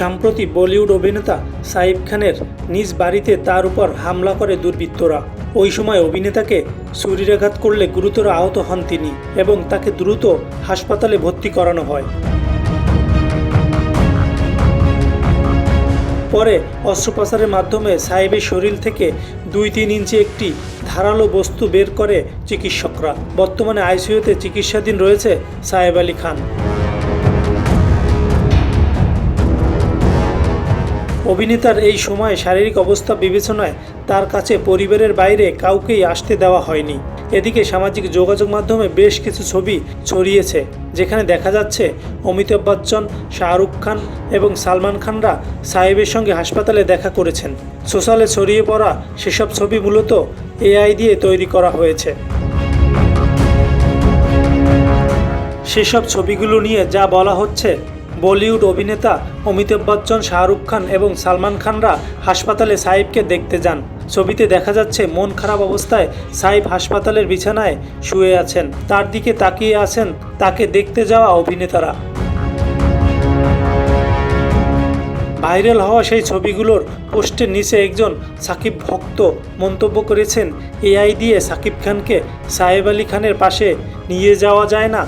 সম্প্রতি বলিউড অভিনেতা সাইব খানের নিজ বাড়িতে তার উপর হামলা করে দুর্বৃত্তরা। ওই সময় অভিনেতাকে ছুরিরাঘাত করলে গুরুতর আহত হন তিনি এবং তাকে দ্রুত হাসপাতালে ভর্তি করানো হয়। পরে অস্ত্রোপচারের মাধ্যমে সাহেবের শরীর থেকে দুই তিন ইঞ্চি একটি ধারালো বস্তু বের করে চিকিৎসকরা। বর্তমানে আইসিইউতে চিকিৎসাধীন রয়েছে সাহেব আলী খান। অভিনেতার এই সময়ে শারীরিক অবস্থা বিবেচনায় তার কাছে পরিবারের বাইরে কাউকেই আসতে দেওয়া হয়নি। এদিকে সামাজিক যোগাযোগ মাধ্যমে বেশ কিছু ছবি ছড়িয়েছে, যেখানে দেখা যাচ্ছে অমিতাভ বচ্চন, শাহরুখ খান এবং সালমান খানরা সাহেবের সঙ্গে হাসপাতালে দেখা করেছেন। সোশ্যালে ছড়িয়ে পড়া সেসব ছবি মূলত এআই দিয়ে তৈরি করা হয়েছে। সেসব ছবিগুলো নিয়ে যা বলা হচ্ছে বলিউড অভিনেতা অমিতাভ বচ্চন, শাহরুখ খান এবং সালমান খানরা হাসপাতালে সাইবকে দেখতে যান। ছবিতে দেখা যাচ্ছে, মন খারাপ অবস্থায় সাইব হাসপাতালের বিছানায় শুয়ে আছেন। তার দিকে তাকিয়ে আছেন তাকে দেখতে যাওয়া অভিনেতারা। ভাইরাল হওয়া সেই ছবিগুলোর পোস্টের নিচে একজন সাকিব ভক্ত মন্তব্য করেছেন, এআই দিয়ে সাকিব খানকে সাহেব আলী খানের পাশে নিয়ে যাওয়া যায় না।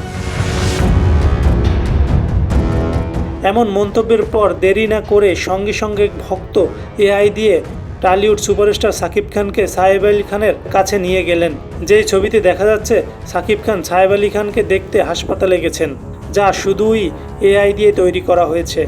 এমন মন্তব্যের পর দেরি না করে সঙ্গে সঙ্গে ভক্ত এআই দিয়ে টালিউড সুপারস্টার সাকিব খানকে সাহেব আলী খানের কাছে নিয়ে গেলেন। যেই ছবিতে দেখা যাচ্ছে, সাকিব খান সাহেব আলী খানকে দেখতে হাসপাতালে গেছেন, যা শুধুই এআই দিয়ে তৈরি করা হয়েছে।